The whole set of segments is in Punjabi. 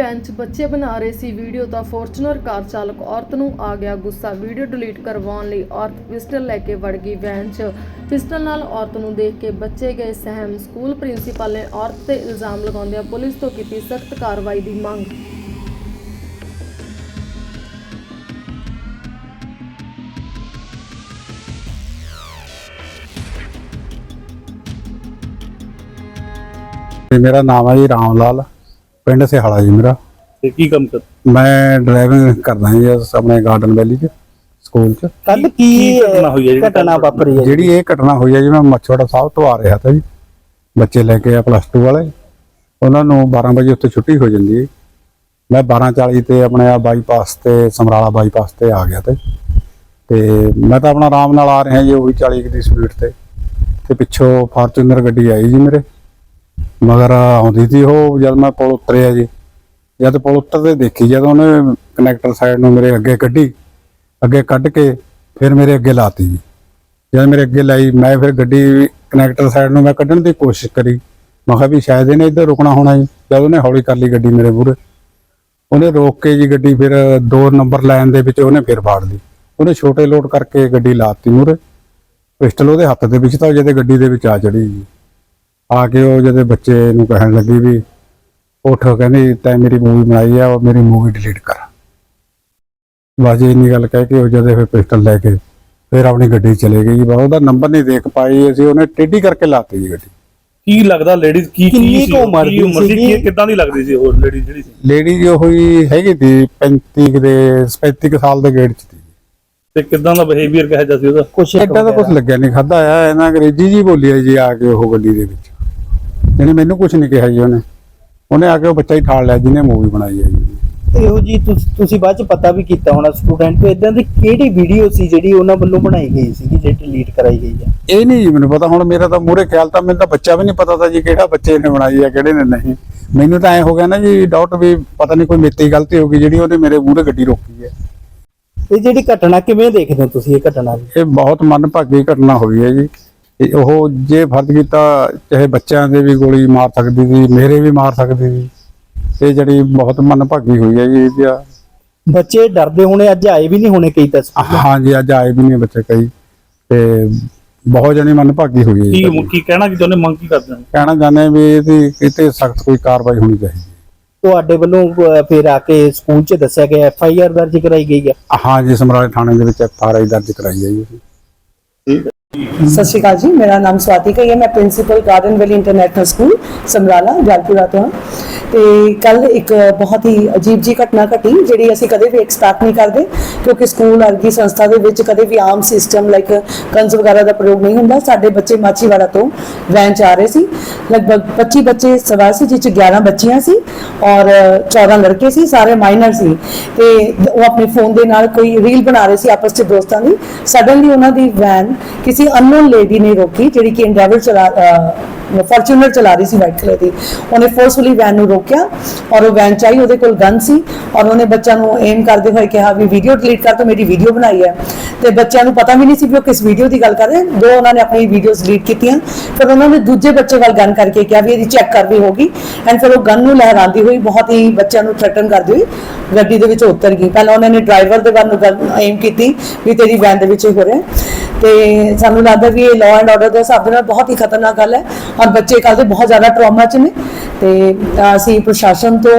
ਵੈਨ 'ਚ ਬੱਚੇ ਬਣਾ ਰਹੇ ਸੀ ਵੀਡੀਓ ਤਾਂ ਫੋਰਚੂਨਰ ਕਾਰ ਚਾਲਕ ਔਰਤ ਨੂੰ ਆ ਗਿਆ ਗੁੱਸਾ। ਵੀਡੀਓ ਡਿਲੀਟ ਕਰਵਾਉਣ ਲਈ ਔਰਤ ਪਿਸਟਲ ਲੈ ਕੇ ਵੜ ਗਈ ਵੈਨ 'ਚ। ਪਿਸਟਲ ਨਾਲ ਔਰਤ ਨੂੰ ਦੇਖ ਕੇ ਬੱਚੇ ਗਏ ਸਹਿਮ। ਸਕੂਲ ਪ੍ਰਿੰਸੀਪਲ ਨੇ ਔਰਤ ਤੇ ਇਲਜ਼ਾਮ ਲਗਾਉਂਦਿਆਂ ਪੁਲਿਸ ਤੋਂ ਕੀਤੀ ਸਖਤ ਕਾਰਵਾਈ ਦੀ ਮੰਗ। ਮੇਰਾ ਨਾਮ ਹੈ ਜੀ ਰਾਮ ਲਾਲ। ਪਿੰਡ ਸਿਹਾਲਾ ਜੀ ਮੇਰਾ। ਤੇ ਕੀ ਕੰਮ ਕਰ ਮੈਂ ਡਰਾਈਵਿੰਗ ਕਰਦਾ ਜੀ ਇਸ ਆਪਣੇ ਗਾਰਡਨ ਵੈਲੀ 'ਚ ਸਕੂਲ 'ਚ। ਕੱਲ ਕੀ ਘਟਨਾ ਹੋਈ ਹੈ ਜਿਹੜੀ ਘਟਨਾ ਵਾਪਰੀ ਹੈ ਜਿਹੜੀ ਇਹ ਘਟਨਾ ਹੋਈ ਹੈ ਜੀ ਮੈਂ ਮੱਛੋੜਾ ਸਾਹਿਬ ਤੋਂ ਆ ਰਿਹਾ ਤਾ ਜੀ। ਬੱਚੇ ਲੈ ਕੇ ਆ ਪਲੱਸ 2 ਵਾਲੇ। ਉਹਨਾਂ ਨੂੰ 12 ਵਜੇ ਉੱਥੇ ਛੁੱਟੀ ਹੋ ਜਾਂਦੀ ਹੈ। ਮੈਂ 12:40 ਤੇ ਆਪਣੇ ਆ ਬਾਈਪਾਸ ਤੇ ਸਮਰਾਲਾ ਬਾਈਪਾਸ ਤੇ ਆ ਗਿਆ ਤੇ ਤੇ ਮੈਂ ਤਾਂ ਆਪਣਾ ਆਰਾਮ ਨਾਲ ਆ ਰਿਹਾ ਜੀ ਉਹੀ 40 ਕੁ ਦੀ ਸਪੀਡ ਤੇ। ਤੇ ਪਿੱਛੋਂ ਫਾਰਚੂਨਰ ਗੱਡੀ ਆਈ ਜੀ ਮੇਰੇ। ਮਗਰ ਆਉਂਦੀ ਸੀ ਉਹ ਜਦ ਮੈਂ ਪੁਲ ਉਤਰਿਆ ਜੀ। ਜਦ ਪੁਲ ਉਤਰਦੇ ਦੇਖੀ, ਜਦ ਉਹਨੇ ਕਨੈਕਟਰ ਸਾਈਡ ਨੂੰ ਮੇਰੇ ਅੱਗੇ ਕੱਢੀ, ਅੱਗੇ ਕੱਢ ਕੇ ਫਿਰ ਮੇਰੇ ਅੱਗੇ ਲਾਤੀ ਜੀ। ਜਦ ਮੇਰੇ ਅੱਗੇ ਲਾਈ, ਮੈਂ ਫਿਰ ਗੱਡੀ ਕਨੈਕਟਰ ਸਾਈਡ ਨੂੰ ਮੈਂ ਕੱਢਣ ਦੀ ਕੋਸ਼ਿਸ਼ ਕਰੀ। ਮੈਂ ਕਿਹਾ ਵੀ ਸ਼ਾਇਦ ਇਹਨੇ ਇੱਧਰ ਰੁਕਣਾ ਹੋਣਾ ਜੀ। ਜਦ ਉਹਨੇ ਹੌਲੀ ਕਰ ਲਈ ਗੱਡੀ ਮੇਰੇ ਮੂਹਰੇ, ਉਹਨੇ ਰੋਕ ਕੇ ਜੀ ਗੱਡੀ ਫਿਰ ਦੋ ਨੰਬਰ ਲਾਈਨ ਦੇ ਵਿੱਚ ਉਹਨੇ ਫਿਰ ਫਾੜ ਲਈ। ਉਹਨੇ ਛੋਟੇ ਲੋਡ ਕਰਕੇ ਗੱਡੀ ਲਾਤੀ ਮੂਹਰੇ। ਪਿਸਟਲ ਉਹਦੇ ਹੱਥ ਦੇ ਵਿੱਚ ਤਾਂ ਉਹ ਜਦੇ ਗੱਡੀ ਦੇ ਵਿੱਚ ਆ ਚੜੀ ਜੀ। ਆ ਕੇ ਉਹ ਜਦੇ ਬੱਚੇ ਨੂੰ ਕਹਿਣ ਲੱਗੀ ਵੀ ਉੱਠ ਕਹਿੰਦੀ ਤੈਂ ਮੇਰੀ ਮੂਵੀ ਬਣਾਈ ਆ ਉਹ ਮੇਰੀ ਮੂਵੀ ਡਿਲੀਟ ਕਰ। ਬਸ ਇੰਨੀ ਗੱਲ ਕਹਿ ਕੇ ਉਹ ਜਦੇ ਫਿਰ ਪਿਸਟਲ ਲੈ ਕੇ ਫਿਰ ਆਪਣੀ ਗੱਡੀ ਚਲੇ ਗਈ ਬਸ ਉਹਦਾ ਨੰਬਰ ਨਹੀਂ ਦੇਖ ਪਾਈ ਅਸੀਂ ਉਹਨੇ ਟੇਢੀ ਕਰਕੇ ਲਾਤੀ ਜੀ ਗੱਡੀ। ਕੀ ਲੱਗਦਾ ਲੇਡੀਜ਼ ਕੀ ਕੀ ਕਿੰਨੀ ਸੀ ਕੁ? ਉਮਰ ਦੀ ਸੀ? ਕਿੱਦਾਂ ਦੀ ਲੱਗਦੀ ਸੀ ਉਹ ਲੇਡੀ ਜਿਹੜੀ ਸੀ? ਲੇਡੀ ਜੋ ਹੋਈ ਹੈਗੀ ਤੀ 35 ਕੁ ਦੇ 35 ਕੁ ਸਾਲ ਦੇ ਗੇੜ 'ਚ ਸੀ। ਤੇ ਕਿੱਦਾਂ ਦਾ ਬਿਹੇਵੀਅਰ ਕਿਹਾ ਜਾਂਦਾ ਸੀ ਉਹਦਾ? ਕੁਛ ਐਡਾ ਤਾਂ ਕੁਝ ਲੱਗਿਆ ਨਹੀਂ ਖਾਦਾ ਆ ਇਹਨਾਂ ਅੰਗਰੇਜ਼ੀ ਜੀ ਬੋਲੀ ਆ ਜੀ ਆ ਕੇ ਉਹ ਗੱਡੀ ਦੇ ਵਿੱਚ। ਇਹਨੇ ਮੈਨੂੰ ਕੁਝ ਨਹੀਂ ਕਿਹਾ ਜੀ ਉਹਨੇ। ਉਹਨੇ ਆ ਕੇ ਉਹ ਬੱਚਾ ਹੀ ਠਾਲ ਲਿਆ ਜਿਹਨੇ ਮੂਵੀ ਬਣਾਈ ਹੈ ਜੀ। ਇਹੋ ਜੀ ਤੁਸ- ਤੁਸੀਂ ਬਾਅਦ ਚ ਪਤਾ ਵੀ ਕੀਤਾ ਹੋਣਾ ਸਟੂਡੈਂਟ ਤੋਂ ਇਦਾਂ ਦੀ ਕਿਹੜੀ ਵੀਡੀਓ ਸੀ ਜਿਹੜੀ ਉਹਨਾਂ ਵੱਲੋਂ ਬਣਾਈ ਗਈ ਸੀ ਜਿਹੜੀ ਡਿਲੀਟ ਕਰਾਈ ਗਈ ਹੈ? ਇਹ ਨਹੀਂ ਜੀ ਮੈਨੂੰ ਪਤਾ ਹੁਣ ਮੇਰਾ ਤਾਂ ਮੂਹਰੇ ਖਿਆਲ ਤਾਂ ਮੈਨੂੰ ਤਾਂ ਬੱਚਾ ਵੀ ਨਹੀਂ ਪਤਾ ਤਾਂ ਜੀ ਕਿਹੜਾ ਬੱਚੇ ਨੇ ਬਣਾਈ ਆ ਕਿਹੜੇ ਨੇ ਨਹੀਂ। ਮੈਨੂੰ ਤਾਂ ਐ ਹੋ ਗਿਆ ਨਾ ਜੀ ਡਾਊਟ ਵੀ ਪਤਾ ਨਹੀਂ ਕੋਈ ਮੇਤੀ ਗਲਤੀ ਹੋ ਗਈ ਜਿਹੜੀ ਉਹਨੇ ਮੇਰੇ ਮੂਹਰੇ ਗੱਡੀ ਰੋਕੀ ਹੈ। ਇਹ ਜਿਹੜੀ ਘਟਨਾ ਕਿਵੇਂ ਦੇਖਦੇ ਹੋ ਤੁਸੀਂ ਇਹ ਘਟਨਾ ਨੂੰ ਇਹ ਬਹੁਤ ਮੰਦਭਾਗੀ ਘਟਨਾ ਹੋਈ ਹੈ ਜੀ। ਇਹ ਉਹ ਜੇ ਫਰਜ਼ ਕੀਤਾ ਚਾਹੇ ਬੱਚਿਆਂ ਦੇ ਵੀ ਗੋਲੀ ਮਾਰ ਸਕਦੀ ਸੀ ਮੇਰੇ ਵੀ ਮਾਰ ਸਕਦੀ ਸੀ ਇਹ ਜਿਹੜੀ ਬਹੁਤ ਮੰਦਭਾਗੀ ਹੋਈ ਹੈ ਜੀ ਇਹਦੀ ਆ- ਬੱਚੇ ਡਰਦੇ ਹੋਣੇ ਅੱਜ ਆਏ ਵੀ ਨਹੀਂ ਹੋਣੇ ਕਈ ਤਸਵੀਰ ਹਾਂਜੀ ਅੱਜ ਆਏ ਵੀ ਨਹੀਂ ਬੱਚੇ ਕਈ ਤੇ ਬਹੁਤ ਜਣੀ ਮੰਦਭਾਗੀ ਹੋਈ ਹੈ ਜੀ ਕੀ ਕੀ ਕਹਿਣਾ ਕਿ ਉਹਨੇ ਮੰਗ ਕੀ ਕਰਦੇ ਕਹਿਣਾ ਚਾਹੁੰਦੇ ਹਾਂ ਵੀ ਇਹਦੀ ਕਿਤੇ ਸਖਤ ਕੋਈ ਕਾਰਵਾਈ ਹੋਣੀ ਚਾਹੀਦੀ ਤੁਹਾਡੇ ਵੱਲੋਂ ਫਿਰ ਆ ਕੇ ਸਕੂਲ 'ਚ ਦੱਸਿਆ ਗਿਆ ਐਫ ਆਈ ਆਰ ਦਰਜ ਕਰਾਈ ਗਈ ਹੈ। ਹਾਂਜੀ ਸਮਰਾਲੇ ਥਾਣੇ ਦੇ ਵਿੱਚ ਐਫ ਆਰ ਆਈ ਦਰਜ ਕਰਾਈ ਹੈ ਜੀ। ਅਸੀਂ। ਸਤਿ ਸ਼੍ਰੀ ਅਕਾਲ ਜੀ, ਮੇਰਾ ਨਾਮ ਸਵਾਤੀ ਕਈ ਹੈ ਮੈਂ principal garden valley international school Samrala, Jalpura ਤੋਂ ਹਾਂ ਤੇ ਕੱਲ ਇੱਕ ਬਹੁਤ ਹੀ ਅਜੀਬ ਜੀ ਘਟਨਾ ਘਟੀ, ਜਿਹੜੀ ਅਸੀਂ ਕਦੇ ਵੀ ਐਕਸਪੈਕਟ ਨਹੀਂ ਕਰਦੇ, ਕਿਉਂਕਿ ਸਕੂਲ ਵਰਗੀ ਸੰਸਥਾ ਦੇ ਵਿੱਚ ਕਦੇ ਵੀ ਆਮ ਸਿਸਟਮ ਲਾਈਕ ਕੰਸ ਵਗੈਰਾ ਦਾ ਪ੍ਰਯੋਗ ਨਹੀਂ ਹੁੰਦਾ। ਸਾਡੇ ਬੱਚੇ ਮਾਚੀਵਾੜਾ ਤੋਂ ਵੈਨ ਚ ਆ ਰਹੇ ਸੀ। ਲਗਭਗ 25 ਬੱਚੇ ਸਵਾਰ ਸੀ, ਜਿਸ ਚ 11 ਬੱਚੀਆਂ ਸੀ ਔਰ 14 ਲੜਕੇ ਸੀ, ਸਾਰੇ ਮਾਈਨਰ ਸੀ। ਤੇ ਉਹ ਆਪਣੇ ਫੋਨ ਦੇ ਨਾਲ ਕੋਈ ਰੀਲ ਬਣਾ ਰਹੇ ਸੀ ਆਪਸ ਚ ਦੋਸਤਾਂ ਦੀ। ਸਡਨਲੀ ਉਹਨਾਂ ਦੀ ਵੈਨ ਕਿਸੇ ਅਨਨੋਨ ਲੇਡੀ ਨੇ ਰੋਕੀ, ਜਿਹੜੀ ਕਿ ਐਂਡੈਵਰ ਚਲਾ ਫੋਰਚੂਨਰ ਚਲਾ ਰਹੀ ਸੀ ਵਾਈਟ ਕਲਰ ਦੀ। ਉਹਨੇ ਫੋਰਸਫੁਲੀ ਵੈਨ ਨੂੰ ਰੋਕਿਆ ਔਰ ਉਹ ਵੈਨ ਚਾਹੀ, ਉਹਦੇ ਕੋਲ ਗਨ ਸੀ ਔਰ ਉਹਨੇ ਬੱਚਿਆਂ ਨੂੰ ਏਮ ਕਰਦੇ ਹੋਏ ਕਿਹਾ ਵੀ ਵੀਡੀਓ ਡਿਲੀਟ ਕਰ ਤੋ, ਮੇਰੀ ਵੀਡੀਓ ਬਣਾਈ ਹੈ। ਤੇ ਬੱਚਿਆਂ ਨੂੰ ਪਤਾ ਵੀ ਨਹੀਂ ਸੀ ਵੀ ਉਹ ਕਿਸ ਵੀਡੀਓ ਦੀ ਗੱਲ ਕਰ ਰਹੇ ਦੋ ਉਹਨਾਂ ਨੇ ਆਪਣੀ ਵੀਡੀਓਜ਼ ਡਿਲੀਟ ਕੀਤੀਆਂ। ਫਿਰ ਉਹਨਾਂ ਨੇ ਦੂਜੇ ਬੱਚੇ ਵੱਲ ਗਨ ਕਰਕੇ ਕਿਹਾ ਵੀ ਇਹਦੀ ਚੈੱਕ ਕਰ ਵੀ ਹੋਗੀ ਐਂਡ ਫਿਰ ਉਹ ਗਨ ਨੂੰ ਲਹਿਰਾਉਂਦੀ ਹੋਈ ਬਹੁਤ ਹੀ ਬੱਚਿਆਂ ਨੂੰ ਥ੍ਰੈਟਨ ਕਰਦੀ ਹੋਈ ਗੱਡੀ ਦੇ ਵਿੱਚ ਉਤਰ ਗਈ। ਪਹਿਲਾਂ ਉਹਨਾਂ ਨੇ ਡਰਾਈਵਰ ਦੇ ਵੱਲ ਨੂੰ ਏਮ ਕੀਤੀ ਵੀ ਤੇਰੀ ਵੈਨ ਦੇ ਵਿੱਚ ਹੋ ਰਿਹਾ ਤੇ ਸਾਨੂੰ ਲੱਗਦਾ ਵੀ ਇਹ ਲਾਅ ਐਂਡ ਆਰਡਰ ਦੇ ਹਿਸਾਬ ਦੇ ਨਾਲ ਬਹੁਤ ਹੀ ਖਤਰਨਾਕ ਗੱਲ ਹੈ ਔਰ ਬੱਚੇ ਕੱਲ੍ਹ ਦੇ ਬਹੁਤ ਜ਼ਿਆਦਾ ਟਰਾਮਾ ਚ ਨੇ ਤੇ ਅਸੀਂ ਪ੍ਰਸ਼ਾਸਨ ਤੋਂ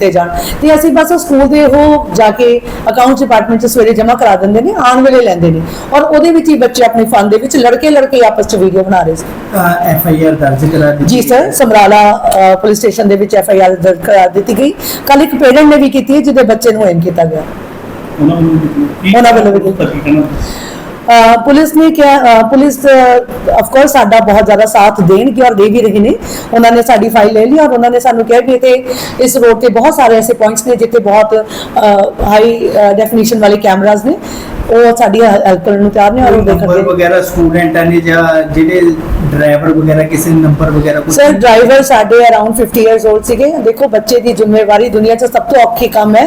ਕੀਤੇ ਜਾਣ। ਤੇ ਅਸੀਂ ਬਸ ਸਕੂਲ ਦੇ ਉਹ ਜਾ ਕੇ ਅਕਾਊਂਟ ਡਿਪਾਰਟਮੈਂਟ ਚ ਸਵੇਰੇ ਜਮ੍ਹਾਂ ਕਰਾ ਦਿੰਦੇ ਨੇ ਆਉਣ ਵੇਲੇ ਲੈਂਦੇ ਨੇ। ਔਰ ਉਹਦੇ ਵਿੱਚ ਹੀ ਬੱਚੇ ਆਪਣੇ ਫਨ ਦੇ ਵਿੱਚ ਲੜਕੇ ਲੜਕੇ ਆਪਸ ਚ ਵੀਡੀਓ ਬਣਾ ਰਹੇ ਸੀ। ਐਫ ਆਈ ਆਰ ਦਰਜ ਕਰਾ ਦਿੱਤੀ ਜੀ ਸਰ ਸਮਰਾਲਾ ਪੁਲਿਸ ਸਟੇਸ਼ਨ ਦੇ ਵਿੱਚ ਐਫ ਆਈ ਆਰ ਦਰਜ ਕਰਾ ਦਿੱਤੀ ਗਈ। ਕੱਲ ਇੱਕ ਪੇਰੈਂਟ ਨੇ ਵੀ ਕੀਤੀ ਹੈ ਜਿਹਦੇ ਬੱਚੇ ਨੂੰ ਐਨ ਕੀਤਾ ਗਿਆ। ਉਹਨਾਂ ਨੂੰ ਕੀ ਉਹਨਾਂ ਵੱਲੋਂ ਵੀ ਪੁਲਿਸ ਨੇ ਕਿਹਾ ਪੁਲਿਸ ਆਫ ਕੋਰਸ ਸਾਡਾ ਬਹੁਤ ਜ਼ਿਆਦਾ ਸਾਥ ਦੇਣਗੇ ਔਰ ਦੇ ਵੀ ਰਹੇ ਨੇ। ਉਹਨਾਂ ਨੇ ਸਾਡੀ ਫਾਈਲ ਲੈ ਲਈ ਔਰ ਉਹਨਾਂ ਨੇ ਸਾਨੂੰ ਕਿਹਾ ਵੀ ਤੇ ਇਸ ਰੋਡ ਤੇ ਬਹੁਤ ਸਾਰੇ ਐਸੇ ਪੁਆਇੰਟਸ ਨੇ ਜਿੱਥੇ ਬਹੁਤ ਹਾਈ ਡੈਫੀਨੇਸ਼ਨ ਵਾਲੇ ਕੈਮਰਾਜ਼ ਨੇ। ਉਹ ਸਾਡੀ ਹੈਲਪ ਕਰਨ ਨੂੰ ਤਿਆਰ ਨੇ ਔਰ ਉਹ ਦੇਖਣਗੇ ਵਗੈਰਾ ਸਟੂਡੈਂਟਾਂ ਨੇ ਜਾਂ ਜਿਹੜੇ ਡਰਾਈਵਰ ਵਗੈਰਾ ਕਿਸੇ ਨੰਬਰ ਵਗੈਰਾ ਕੁਛ ਸਰ ਡਰਾਈਵਰ ਸਾਡੇ ਅਰਾਊਂਡ 50 ਇਅਰਸ 올ਡ ਸੀਗੇ। ਦੇਖੋ ਬੱਚੇ ਦੀ ਜ਼ਿੰਮੇਵਾਰੀ ਦੁਨੀਆ 'ਚ ਸਭ ਤੋਂ ਔਖੀ ਕੰਮ ਹੈ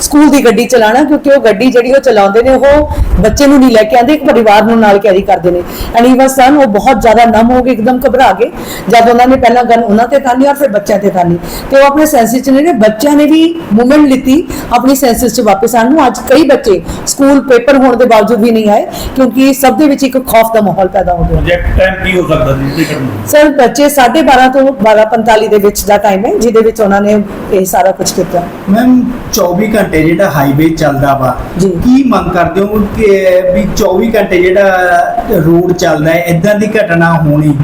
ਸਕੂਲ ਦੀ ਗੱਡੀ ਚਲਾਉਣਾ ਕਿਉਂਕਿ ਉਹ ਗੱਡੀ ਜਿਹੜੀ ਉਹ ਚਲਾਉਂਦੇ ਨੇ ਉਹ ਬੱਚੇ ਨੂੰ ਨਹੀਂ ਲੈ ਕੇ ਆਉਂਦੇ ਇੱਕ ਪਰਿਵਾਰ ਨੂੰ ਨਾਲ ਕੈਰੀ ਕਰਦੇ ਨੇ। ਐਂਡ ਹੀ ਵਾਸ ਸਨ ਉਹ ਬਹੁਤ ਜ਼ਿਆਦਾ ਨਮ ਹੋ ਗਏ ਇੱਕਦਮ ਘਬਰਾ ਗਏ। ਜਦ ਉਹਨਾਂ ਨੇ ਪਹਿਲਾਂ ਗਨ ਉਹਨਾਂ ਤੇ ਤਾਨੀ ਔਰ ਫਿਰ ਬੱਚਿਆਂ ਤੇ ਤਾਨੀ ਤੇ ਉਹ ਆਪਣੇ ਸੈਂਸਿਸ 'ਚ ਨੇ ਬੱਚਿਆਂ ਨੇ ਵੀ ਮੂਵਮੈਂਟ ਲਿੱਤੀ ਆਪਣੀ ਸੈਂਸਿਸ 'ਚ ਵਾਪਸ ਆਉਣ ਨੂੰ। ਅੱਜ ਕਈ ਬੱਚੇ ਸਕੂਲ ਪੇਪਰ ਹੋਣ ਦੇ ਬਾਵਜੂਦ ਵੀ ਨਹੀਂ ਆਏ ਕਿਉਂਕਿ ਸਭ ਦੇ ਵਿੱਚ ਇੱਕ ਖੌਫ ਦਾ ਮਾਹੌਲ ਪੈਦਾ ਹੋ ਗਿਆ। ਪ੍ਰੋਜੈਕਟ ਟਾਈਮ ਕੀ ਹੋ ਸਕਦਾ? ਜੀ ਟਿਕਟ ਨੂੰ ਸਰ ਬੱਚੇ 12:30 ਤੋਂ 12:45 ਦੇ ਵਿੱਚ ਦਾ ਟਾਈਮ ਹੈ ਜਿਹਦੇ ਵਿੱਚ ਉਹਨਾਂ ਨੇ ਇਹ ਸਾਰਾ ਕੁਝ ਕੀਤਾ। ਮੈਮ 24 ਘੰਟੇ ਜਿਹੜਾ ਹਾਈਵੇ ਚੱਲਦਾ ਵਾ ਜੀ। ਕੀ ਮੰਗ ਕਰਦੇ ਹੋ ਕਿ ਵੀ 24 ਘੰਟੇ ਜਿਹੜਾ ਰੋਡ ਚੱਲਦਾ ਹੈ ਇਦਾਂ ਦੀ ਘਟਨਾ ਹੋਣੀ?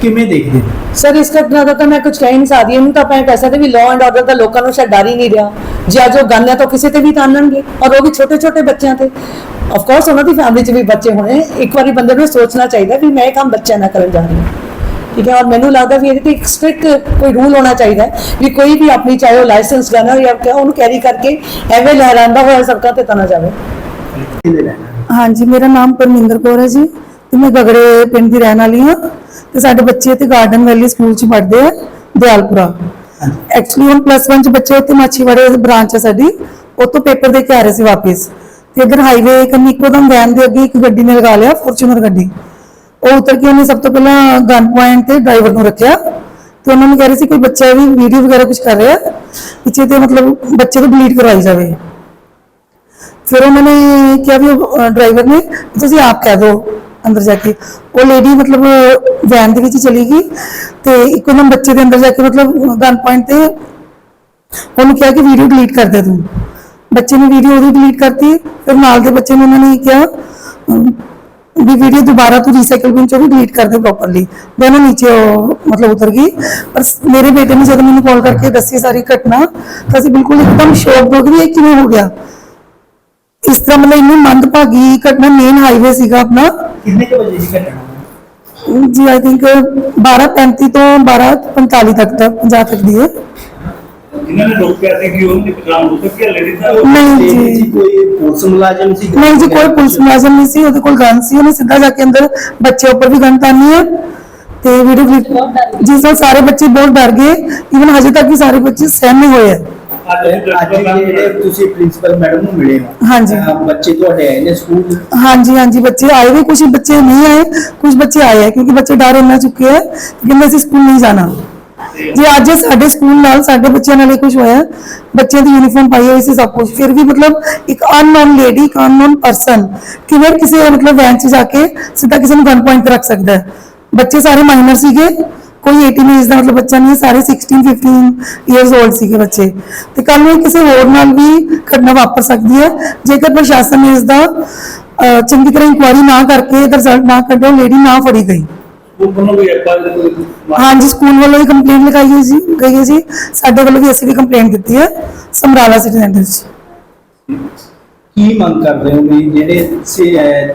ਕਿਵੇਂ ਦੇਖਦੇ ਹੋ? ਸਰ ਇਸ ਘਟਨਾ ਦਾ ਤਾਂ ਮੈਂ ਕੁਝ ਕਹਿ ਨਹੀਂ ਸਕਦੀ। ਇਹਨੂੰ ਤਾਂ ਆਪਾਂ ਇਹ ਕਹਿ ਸਕਦੇ ਵੀ ਲਾਅ ਐਂਡ ਆਰਡਰ ਦਾ ਲੋਕਾਂ ਨੂੰ ਸ਼ਾਇਦ ਡਰ ਹੀ ਨਹੀਂ ਰਿਹਾ। ਜੇ ਅੱਜ ਉਹ ਗਨ ਹੈ ਤਾਂ ਕਿਸੇ ਤੇ ਵੀ ਤਾਨਣਗੇ ਔਰ ਉਹ ਵੀ ਛੋਟੇ ਛੋਟੇ ਬੱਚਿਆਂ ਤੇ। ਆਫ ਕੋਰਸ ਉਹਨਾਂ ਦੀ ਫੈਮਿਲੀ 'ਚ ਵੀ ਬੱਚੇ ਹੋਣੇ। ਇੱਕ ਵਾਰੀ ਬੰਦੇ ਨੂੰ ਇਹ ਸੋਚਣਾ ਚਾਹੀਦਾ ਵੀ ਮੈਂ ਇਹ ਕੰਮ ਬੱਚਿਆਂ ਨਾਲ ਕਰਨ ਜਾ ਰਹੀ ਹਾਂ। ਠੀਕ ਹੈ? ਔਰ ਮੈਨੂੰ ਲੱਗਦਾ ਵੀ ਇਹਦੇ ਤੇ ਇੱਕ ਸਟ੍ਰਿਕਟ ਕੋਈ ਰੂਲ ਹੋਣਾ ਚਾਹੀਦਾ ਹੈ ਵੀ ਕੋਈ ਵੀ ਆਪਣੀ ਚਾਹੇ ਉਹ ਲਾਇਸੈਂਸ ਗਨ ਹੈ ਜਾਂ ਕਿਆ ਉਹਨੂੰ ਕੈਰੀ ਕਰਕੇ ਐਵੇਂ ਲਹਿਰਾਂਦਾ ਹੋਇਆ ਸੜਕਾਂ ਤੇ ਤਾਂ ਨਾ ਜਾਵੇ। ਹਾਂਜੀ ਮੇਰਾ ਨਾਮ ਪਰਮਿੰਦਰ ਕੌਰ ਹੈ ਜੀ। ਤੇ ਮੈਂ ਗਗੜੇ ਪਿੰਡ ਦੀ ਰਹਿਣ ਵਾਲੀ ਹਾਂ ਤੇ ਸਾਡੇ ਬੱਚੇ ਤੇ ਗਾਰਡਨ ਵੈਲੀ ਸਕੂਲ ਚ ਪੜ੍ਹਦੇ ਆ, ਦਿਆਲਪੁਰਾ। ਐਕਚੁਅਲੀ ਹੁਣ ਪਲੱਸ 1 ਚ ਬੱਚੇ ਉੱਥੇ ਮਾਛੀਵਾੜੇ ਬ੍ਰਾਂਚ ਹੈ ਸਾਡੀ, ਉੱਥੋਂ ਪੇਪਰ ਦੇ ਕੇ ਆ ਰਹੇ ਸੀ ਵਾਪਸ। ਤੇ ਇਧਰ ਹਾਈਵੇ ਕੰਨੀ ਇੱਕੋਦਮ ਵੈਨ ਦੇ ਅੱਗੇ ਇੱਕ ਗੱਡੀ ਨੇ ਲਗਾ ਲਿਆ ਫੋਰਚੂਨਰ ਗੱਡੀ। ਉਹ ਉਤਰ ਕੇ ਉਹਨੇ ਸਭ ਤੋਂ ਪਹਿਲਾਂ ਗਨ ਪੁਆਇੰਟ ਤੇ ਡਰਾਈਵਰ ਨੂੰ ਰੱਖਿਆ। ਤੇ ਉਹਨਾਂ ਨੂੰ ਕਹਿ ਰਹੇ ਸੀ ਕੋਈ ਬੱਚਾ ਵੀ ਵੀਡੀਓ ਵਗੈਰਾ ਕੁਝ ਕਰ ਰਿਹਾ ਪਿੱਛੇ ਤੇ ਮਤਲਬ ਬੱਚੇ ਤੋਂ ਡਿਲੀਟ ਕਰਵਾਈ ਜਾਵੇ। ਫਿਰ ਉਹਨਾਂ ਨੇ ਕਿਹਾ ਵੀ ਡਰਾਈਵਰ ਨੇ, ਤੁਸੀਂ ਆਪ ਕਹਿ ਦਿਓ। ਅੰਦਰ ਜਾ ਕੇ। ਉਹ ਲੇਡੀ ਮਤਲਬ ਵੈਨ ਦੇ ਵਿੱਚ ਚਲੀ ਗਈ ਤੇ ਇੱਕੋ ਦਮ ਬੱਚੇ ਦੇ ਅੰਦਰ ਜਾ ਕੇ ਮਤਲਬ ਗਨ ਪੁਆਇੰਟ ਤੇ ਉਹਨੂੰ ਕਿਹਾ ਕਿ ਵੀਡੀਓ ਡਿਲੀਟ ਕਰ ਦੇ ਤੂੰ। ਬੱਚੇ ਨੇ ਵੀਡੀਓ ਉਹਦੀ ਡਿਲੀਟ ਕਰਤੀ, ਫਿਰ ਨਾਲ ਦੇ ਬੱਚੇ ਨੇ ਉਹਨਾਂ ਨੇ ਕਿਹਾ ਵੀ ਵੀਡੀਓ ਦੁਬਾਰਾ ਤੂੰ ਰੀਸਾਈਕਲ ਬਿਨ ਚੋਂ ਵੀ ਡਿਲੀਟ ਕਰ ਦੇ ਪ੍ਰੋਪਰਲੀ ਦੋਨੋਂ ਨੀਚੇ ਮਤਲਬ ਉਤਰ ਗਈ। ਪਰ ਮੇਰੇ ਬੇਟੇ ਨੇ ਜਦੋਂ ਮੈਨੂੰ ਕਾਲ ਕਰਕੇ ਦੱਸੀ ਸਾਰੀ ਘਟਨਾ, ਤਾਂ ਅਸੀਂ ਬਿਲਕੁਲ ਇੱਕਦਮ ਸ਼ੌਕ ਹੋ ਗਏ ਵੀ ਕਿਵੇਂ ਹੋ ਗਿਆ। ਇਸ ਤਰ੍ਹਾਂ ਮਤਲਬ ਇੰਨੀ ਮੰਦਭਾਗੀ ਘਟਨਾ ਮੇਨ ਹਾਈਵੇ ਸੀਗਾ ਆਪਣਾ ਕਿੰਨੇ ਕੁ ਵਜੇ ਦੀ ਘਟਨਾ ਜੀ ਆਈ ਥਿੰਕ 12:35 ਤੋਂ 12:45 ਤੱਕ ਦਾ 50 ਤੱਕ ਦੀ ਹੈ ਜਿਨ੍ਹਾਂ ਨੇ ਰੋਕਿਆ ਸੀ ਕਿ ਉਹਨਾਂ ਦੀ ਪਛਾਣ ਹੋ ਸਕੀ ਹੈ ਲੇਡੀਜ਼ ਦਾ ਨਹੀਂ ਤੇ ਜੀ ਜੀ ਕੋਈ ਪੁਲਿਸ ਮੁਲਾਜ਼ਮ ਸੀ ਨਹੀਂ ਜੀ ਕੋਈ ਪੁਲਿਸ ਮੁਲਾਜ਼ਮ ਨਹੀਂ ਸੀ ਉਹਦੇ ਕੋਲ ਗਨ ਸੀ ਉਹਨੇ ਸਿੱਧਾ ਜਾ ਕੇ ਅੰਦਰ ਬੱਚੇ ਉੱਪਰ ਵੀ ਗਨ ਤਾਨੀ ਹੈ ਤੇ ਵੀਡੀਓ ਕਲਿੱਪ ਜਿਸ ਨਾਲ ਸਾਰੇ ਬੱਚੇ ਬਹੁਤ ਡਰ ਗਏ ਇਵਨ ਹਜੇ ਤੱਕ ਵੀ ਸਾਰੇ ਬੱਚੇ ਸਹਿਮੇ ਹੋਏ ਆ ਅੱਜ ਅਸੀਂ ਅੱਜ ਜਿਹੜੇ ਤੁਸੀਂ ਪ੍ਰਿੰਸੀਪਲ ਮੈਡਮ ਨੂੰ ਮਿਲੇ ਹੋ ਹਾਂਜੀ। ਅਹ ਬੱਚੇ ਤੁਹਾਡੇ ਆਏ ਨੇ ਸਕੂਲ ਹਾਂਜੀ ਹਾਂਜੀ ਬੱਚੇ ਆਏ ਵੀ ਕੁਝ ਬੱਚੇ ਨਹੀਂ ਆਏ ਕੁਝ ਬੱਚੇ ਆਏ ਆ ਕਿਉਂਕਿ ਬੱਚੇ ਡਰ ਇੰਨਾ ਚੁੱਕੇ ਆ ਕਿ ਕਹਿੰਦੇ ਅਸੀਂ ਸਕੂਲ ਨਹੀਂ ਜਾਣਾ ਜੇ ਅੱਜ ਸਾਡੇ ਸਕੂਲ ਨਾਲ ਸਾਡੇ ਬੱਚਿਆਂ ਨਾਲ ਇਹ ਕੁਝ ਹੋਇਆ ਬੱਚਿਆਂ ਦੀ ਯੂਨੀਫਾਰਮ ਪਾਈ ਹੋਈ ਸੀ ਸਭ ਕੁਝ ਫਿਰ ਵੀ ਮਤਲਬ ਇੱਕ ਅਨਨੋਨ ਲੇਡੀ ਇੱਕ ਅਨਨੋਨ ਪਰਸਨ ਕਿਵੇਂ ਕਿਸੇ ਮਤਲਬ ਵੈਨ 'ਚ ਜਾ ਕੇ ਸਿੱਧਾ ਕਿਸੇ ਨੂੰ ਗਨ ਪੁਆਇੰਟ ਤੇ ਰੱਖ ਸਕਦਾ। ਹੈ ਬੱਚੇ ਸਾਰੇ ਮਾਈਨਰ ਸੀਗੇ ਕੋਈ 18 ਏਜ ਦਾ ਮਤਲਬ ਬੱਚਾ ਨਹੀਂ ਹੈ, ਸਾਰੇ 16 15 ਇਅਰਸ 올ਡ ਸੀਗੇ ਬੱਚੇ ਤੇ ਕੱਲ ਨੂੰ ਇਹ ਕਿਸੇ ਹੋਰ ਨਾਲ ਵੀ ਘਟਨਾ ਵਾਪਰ ਸਕਦੀ ਹੈ ਜੇਕਰ ਪ੍ਰਸ਼ਾਸਨ ਨੇ ਇਸ ਦਾ ਅਹ, ਚੰਗੀ ਤਰ੍ਹਾਂ ਇਨਕੁਆਇਰੀ ਨਾ ਕਰਕੇ ਇਹਦਾ ਰਿਜ਼ਲਟ ਨਾ ਕੱਢੋ ਲੇਡੀ ਨਾ ਫੜੀ ਗਈ ਉਹ ਕੋਲੋਂ ਕੋਈ ਐਫਆਈਆਰ ਕੋਈ ਹਾਂਜੀ ਸਕੂਲ ਵੱਲੋਂ ਵੀ ਕੰਪਲੇਂਟ ਲਗਾਈ ਹੈ ਜੀ ਗਈ ਹੈ ਜੀ ਸਾਡੇ ਵੱਲੋਂ ਵੀ ਅਸੀਂ ਵੀ ਕੰਪਲੇਂਟ ਦਿੱਤੀ ਹੈ ਸਮਰਾਲਾ ਸਿਟੀ ਸੈਂਟਰ 'ਚ ਕੀ ਮੰਗ ਕਰਦੇ ਹੋ ਵੀ ਜਿਹੜੇ ਸੇ ਅਹ,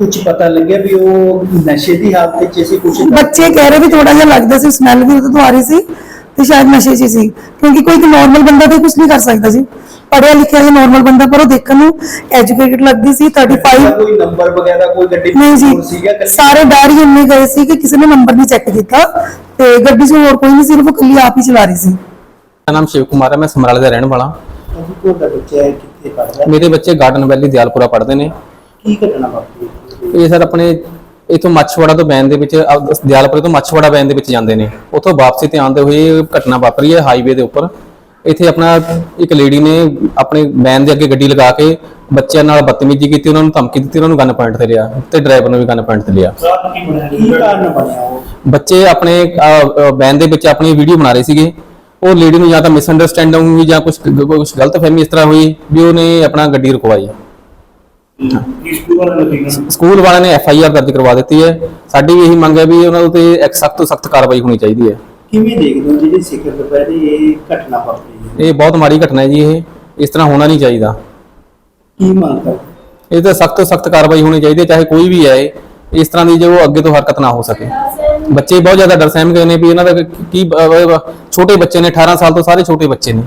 ਕੁਝ ਪਤਾ ਲੱਗਿਆ ਵੀ ਉਹ ਨਸ਼ੇ ਦੀ ਹਾਲਤ ਵਿੱਚ ਸੀ ਕੁਝ ਬੱਚੇ ਕਹਿ ਰਹੇ ਵੀ ਥੋੜਾ ਜਿਹਾ ਲੱਗਦਾ ਸੀ ਸਮੈਲ ਵੀ ਉਹਦੇ ਤੋਂ ਆ ਰਹੀ ਸੀ ਤੇ ਸ਼ਾਇਦ ਨਸ਼ੇ 'ਚ ਹੀ ਸੀ ਕਿਉਂਕਿ ਕੋਈ ਨਾਰਮਲ ਬੰਦਾ ਤੇ ਕੁਝ ਨਹੀਂ ਕਰ ਸਕਦਾ ਜੀ। ਪੜਿਆ ਲਿਖਿਆ ਜਾਂ ਨਾਰਮਲ ਬੰਦਾ ਪਰ ਉਹ ਦੇਖਣ ਨੂੰ ਐਜੂਕੇਟਡ ਲੱਗਦੀ ਸੀ 35 ਕੋਈ ਨੰਬਰ ਵਗੈਰਾ ਕੋਈ ਗੱਡੀ ਨਹੀਂ ਜੀ? ਸਾਰੇ ਡਰ ਹੀ ਇੰਨੇ ਗਏ ਸੀ ਕਿ ਕਿਸੇ ਨੇ ਨੰਬਰ ਨਹੀਂ ਚੈੱਕ ਕੀਤਾ ਤੇ ਗੱਡੀ 'ਚ ਹੋਰ ਕੋਈ ਨਹੀਂ ਸਿਰਫ ਉਹ ਇਕੱਲੀ ਆਪ ਹੀ ਚਲਾ ਰਹੀ ਸੀ। ਮੇਰਾ ਨਾਮ ਸ਼ਿਵ ਕੁਮਾਰ ਹੈ ਮੈਂ ਸਮਰਾਲੇ ਦਾ ਰਹਿਣ ਵਾਲਾ। ਅਸੀਂ ਤੁਹਾਡਾ ਬੱਚਾ ਹੈ, ਕਿੱਥੇ ਪੜਦਾ ਮੇਰੇ ਬੱਚੇ ਗਾਰਡਨ ਵੈਲੀ ਦਿਆਲਪੁਰਾ ਪੜ੍ਹਦੇ ਨੇ। ਕੀ ਘਟਨਾ ਵਾਪਰੀ? ਇਹ ਸਰ ਆਪਣੇ ਇਥੋਂ ਮੱਛਵਾੜਾ ਤੋਂ ਬੈਨ ਦੇ ਵਿੱਚ ਦਿਆਲਪੁਰੇ ਤੋਂ ਮੱਛਵਾੜਾ ਬੈਨ ਦੇ ਵਿੱਚ ਜਾਂਦੇ ਨੇ। ਉੱਥੋਂ ਵਾਪਸੀ ਤੇ ਆਉਂਦੇ ਹੋਏ ਘਟਨਾ ਵਾਪਰੀ ਹੈ ਹਾਈਵੇ ਦੇ ਉੱਪਰ। ਇੱਥੇ ਆਪਣਾ ਇੱਕ ਲੇਡੀ ਨੇ ਆਪਣੇ ਬੈਨ ਦੇ ਅੱਗੇ ਗੱਡੀ ਲਗਾ ਕੇ ਬੱਚਿਆਂ ਨਾਲ ਬਦਤਮੀਜ਼ੀ ਕੀਤੀ ਉਹਨਾਂ ਨੂੰ ਧਮਕੀ ਦਿੱਤੀ ਉਹਨਾਂ ਨੂੰ ਗਨ ਪੁਆਇੰਟ ਤੇ ਲਿਆ ਤੇ ਡਰਾਈਵਰ ਨੂੰ ਵੀ ਗਨ ਪੁਆਇੰਟ ਤੇ ਲਿਆ। ਬੱਚੇ ਆਪਣੇ ਬੈਨ ਦੇ ਵਿੱਚ ਆਪਣੀ ਵੀਡੀਓ ਬਣਾ ਰਹੇ ਸੀਗੇ। ਉਹ ਲੇਡੀ ਨੂੰ ਜਾਂ ਤਾਂ ਮਿਸਅੰਡਰਸਟੈਂਡਿੰਗ ਹੋਈ ਜਾਂ ਕੁਝ ਕੁਝ ਗਲਤ ਫਹਿਮੀ ਇਸ ਤਰ੍ਹਾਂ ਹੋਈ ਵੀ ਉਹਨੇ ਆਪਣਾ ਗੱਡੀ ਰੁਕਵਾਈ। ਸਕੂਲ ਵਾਲਿਆਂ ਨੇ ਐਫ ਆਈ ਆਰ ਦਰਜ ਕਰਵਾ ਦਿੱਤੀ ਹੈ। ਸਾਡੀ ਵੀ ਇਹੀ ਮੰਗ ਹੈ ਵੀ ਉਹਨਾਂ ਉੱਤੇ ਇੱਕ ਸਖਤ ਤੋਂ ਸਖਤ ਕਾਰਵਾਈ ਹੋਣੀ ਚਾਹੀਦੀ ਹੈ। ਕਿਵੇਂ ਦੇਖਦੇ ਹੋ ਜਿਹੜੀ ਸਿਖਰ ਦੁਪਹਿਰੇ ਇਹ ਘਟਨਾ ਵਾਪਰੀ ਹੈ? ਇਹ ਬਹੁਤ ਮਾੜੀ ਘਟਨਾ ਹੈ ਜੀ ਇਹ। ਇਸ ਤਰ੍ਹਾਂ ਹੋਣਾ ਨਹੀਂ ਚਾਹੀਦਾ। ਕੀ ਮੰਗ ਕਰਦੇ ਇਹ ਤਾਂ ਸਖਤ ਤੋਂ ਸਖਤ ਕਾਰਵਾਈ ਹੋਣੀ ਚਾਹੀਦੀ ਹੈ ਚਾਹੇ ਕੋਈ ਵੀ ਹੈ। ਇਸ ਤਰ੍ਹਾਂ ਦੀ ਜੋ ਅੱਗੇ ਤੋਂ ਹਰਕਤ ਨਾ ਹੋ ਸਕੇ। ਬੱਚੇ ਬਹੁਤ ਜ਼ਿਆਦਾ ਡਰ ਸਹਿਮ ਗਏ ਨੇ ਵੀ ਇਹਨਾਂ ਦਾ ਕੀ ਛੋਟੇ ਬੱਚੇ ਨੇ 18 ਸਾਲ ਤੋਂ ਸਾਰੇ ਛੋਟੇ ਬੱਚੇ ਨੇ।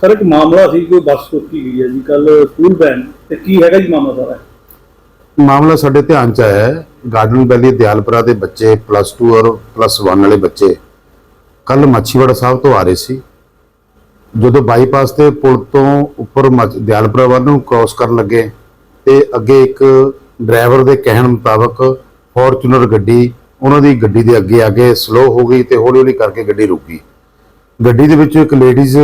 ਸਰ, ਇੱਕ ਮਾਮਲਾ ਸੀ ਕੋਈ ਬੱਸ ਰੋਕੀ ਗਈ ਹੈ ਜੀ ਕੱਲ ਸਕੂਲ ਵੈਨ, ਤੇ ਕੀ ਹੈਗਾ ਜੀ ਮਾਮਲਾ ਸਾਰਾ? ਮਾਮਲਾ ਸਾਡੇ ਧਿਆਨ ਚ ਆਇਆ ਹੈ। ਗਾਰਡਨ ਵੈਲੀ, ਦਿਆਲਪੁਰਾ ਦੇ ਬੱਚੇ ਪਲੱਸ 2 ਔਰ ਪਲੱਸ 1 ਵਾਲੇ ਬੱਚੇ ਕੱਲ ਮੱਛੀਵਾੜਾ ਸਾਹਿਬ ਤੋਂ ਆ ਰਹੇ ਸੀ। ਜਦੋਂ ਬਾਈਪਾਸ ਤੇ ਪੁਲ ਤੋਂ ਉੱਪਰ ਮੱਝ- ਦਿਆਲਪੁਰਾ ਵੱਲ ਨੂੰ ਕ੍ਰਾਸ ਕਰਨ ਲੱਗੇ, ਤੇ ਅੱਗੇ ਇੱਕ ਡਰਾਈਵਰ ਦੇ ਕਹਿਣ ਮੁਤਾਬਕ ਫੋਰਚੂਨਰ ਗੱਡੀ, ਉਹਨਾਂ ਦੀ ਗੱਡੀ ਦੇ ਅੱਗੇ ਆ ਕੇ ਸਲੋ ਹੋ ਗਈ ਤੇ ਹੌਲੀ ਹੌਲੀ ਕਰਕੇ ਗੱਡੀ ਰੁਕ ਗਈ। ਗੱਡੀ ਦੇ ਵਿੱਚ ਇੱਕ ਲੇਡੀਜ਼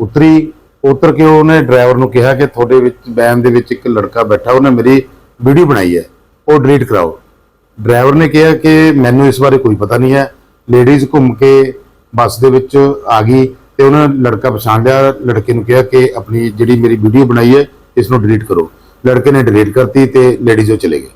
ਉਤਰੀ ਉਤਰ ਕੇ ਉਹਨੇ ਡਰਾਈਵਰ ਨੂੰ ਕਿਹਾ ਕਿ ਤੁਹਾਡੇ ਵਿੱਚ ਵੈਨ ਦੇ ਵਿੱਚ ਇੱਕ ਲੜਕਾ ਬੈਠਾ ਉਹਨੇ ਮੇਰੀ ਵੀਡੀਓ ਬਣਾਈ ਹੈ ਉਹ ਡਿਲੀਟ ਕਰਾਓ। ਡਰਾਈਵਰ ਨੇ ਕਿਹਾ ਕਿ ਮੈਨੂੰ ਇਸ ਬਾਰੇ ਕੋਈ ਪਤਾ ਨਹੀਂ ਹੈ। ਲੇਡੀਜ਼ ਘੁੰਮ ਕੇ ਬੱਸ ਦੇ ਵਿੱਚ ਆ ਗਈ ਤੇ ਉਹਨਾਂ ਲੜਕਾ ਪਛਾਣ ਲਿਆ। ਲੜਕੇ ਨੂੰ ਕਿਹਾ ਕਿ ਆਪਣੀ ਜਿਹੜੀ ਮੇਰੀ ਵੀਡੀਓ ਬਣਾਈ ਹੈ ਇਸ ਨੂੰ ਡਿਲੀਟ ਕਰੋ। ਲੜਕੇ ਨੇ ਡਿਲੀਟ ਕਰਤੀ ਤੇ ਲੇਡੀਜ਼ ਉਹ ਚਲੇ ਗਏ।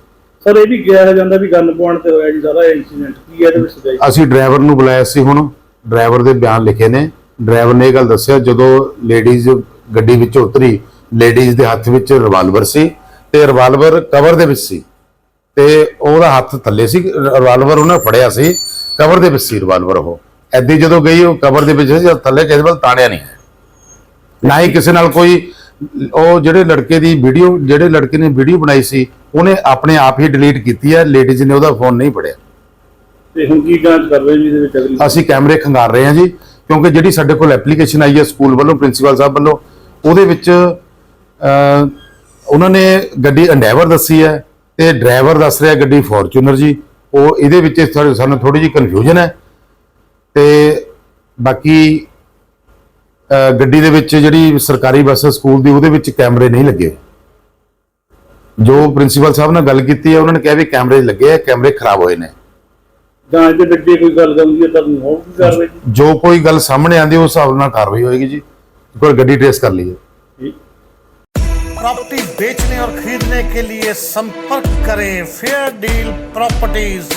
ਸਰ ਇਹ ਵੀ ਕਿਹਾ ਜਾਂਦਾ ਵੀ ਗਨ ਪੁਆਇੰਟ ਤੇ ਹੋਇਆ ਜੀ ਸਾਰਾ ਇਨਸੀਡੈਂਟ ਕੀ ਹੈ ਇਹਦੇ ਵਿੱਚ ਅਸੀਂ ਡਰਾਈਵਰ ਨੂੰ ਬੁਲਾਇਆ ਸੀ ਹੁਣ। ਡਰਾਈਵਰ ਦੇ ਬਿਆਨ ਲਿਖੇ ਨੇ। ਡਰਾਈਵਰ ਨੇ ਇਹ ਗੱਲ ਦੱਸਿਆ ਜਦੋਂ ਲੇਡੀਜ਼ ਗੱਡੀ ਵਿੱਚ ਉਤਰੀ ਲੇਡੀਜ਼ ਦੇ ਹੱਥ ਵਿੱਚ ਰਿਵਾਲਵਰ ਸੀ ਤੇ ਰਿਵਾਲਵਰ ਕਵਰ ਦੇ ਵਿੱਚ ਸੀ ਤੇ ਉਹਦਾ ਹੱਥ ਥੱਲੇ ਸੀ ਰਿਵਾਲਵਰ ਉਹਨੇ ਫੜਿਆ ਸੀ ਕਵਰ ਦੇ ਵਿੱਚ ਸੀ ਰਿਵਾਲਵਰ ਉਹ। ਐਦੀ ਜਦੋਂ ਗਈ ਉਹ ਕਵਰ ਦੇ ਵਿੱਚ ਸੀ ਥੱਲੇ ਕਿਸੇ ਵੱਲ ਤਾੜਿਆ ਨਹੀਂ। ਹੈ ਨਾ ਹੀ ਕਿਸੇ ਨਾਲ ਕੋਈ ਉਹ ਜਿਹੜੇ ਲੜਕੇ ਦੀ ਵੀਡੀਓ ਜਿਹੜੇ ਲੜਕੇ ਨੇ ਵੀਡੀਓ ਬਣਾਈ ਸੀ ਉਹਨੇ ਆਪਣੇ ਆਪ ਹੀ ਡਿਲੀਟ ਕੀਤੀ ਹੈ ਲੇਡੀਜ਼ ਨੇ ਉਹਦਾ ਫੋਨ ਨਹੀਂ ਫੜਿਆ। ਤੇ ਹੁਣ ਕੀ ਜਾਂਚ ਕਰ ਰਹੇ ਜੀ ਇਹਦੇ ਵਿੱਚ ਅਗਲੀ? ਅਸੀਂ ਕੈਮਰੇ ਖੰਗਾਰ ਰਹੇ ਹਾਂ ਜੀ। ਕਿਉਂਕਿ ਜਿਹੜੀ ਸਾਡੇ ਕੋਲ ਐਪਲੀਕੇਸ਼ਨ ਆਈ ਹੈ ਸਕੂਲ ਵੱਲੋਂ, ਪ੍ਰਿੰਸੀਪਲ ਸਾਹਿਬ ਵੱਲੋਂ, ਉਹਦੇ ਵਿੱਚ ਉਹਨਾਂ ਨੇ ਗੱਡੀ ਅੰਡੈਵਰ ਦੱਸੀ ਹੈ ਤੇ ਡਰਾਈਵਰ ਦੱਸ ਰਿਹਾ ਗੱਡੀ ਫੋਰਚੂਨਰ ਜੀ। ਉਹ ਇਹਦੇ ਵਿੱਚ ਸਾਨੂੰ ਥੋੜੀ ਜਿਹੀ ਕਨਫਿਊਜ਼ਨ ਹੈ ਤੇ ਬਾਕੀ ਗੱਡੀ ਦੇ ਵਿੱਚ ਜਿਹੜੀ ਸਰਕਾਰੀ ਬੱਸ ਸਕੂਲ ਦੀ, ਉਹਦੇ ਵਿੱਚ ਕੈਮਰੇ ਨਹੀਂ ਲੱਗੇ। ਜੋ ਪ੍ਰਿੰਸੀਪਲ ਸਾਹਿਬ ਨਾਲ ਗੱਲ ਕੀਤੀ ਹੈ, ਉਹਨਾਂ ਨੇ ਕਿਹਾ ਵੀ ਕੈਮਰੇ ਲੱਗੇ ਆ, ਕੈਮਰੇ ਖਰਾਬ ਹੋਏ ਨੇ। ਜਾਂਚ ਦੇ ਵਿੱਚ ਜੇ ਕੋਈ ਗੱਲ ਹੁੰਦੀ ਹੈ ਤਾਂ ਹੋਊਗੀ ਕਾਰਵਾਈ ਜੀ ਜੋ ਕੋਈ ਗੱਲ ਸਾਹਮਣੇ ਆਂਦੀ ਉਸ ਹਿਸਾਬ ਨਾਲ ਕਾਰਵਾਈ ਹੋਏਗੀ ਜੀ ਇੱਕ ਵਾਰ ਗੱਡੀ ਟ੍ਰੇਸ ਕਰ ਲਈਏ ਠੀਕ प्रॉपर्टी बेचने और खरीदने के लिए संपर्क करें फेयर डील प्रॉपर्टीज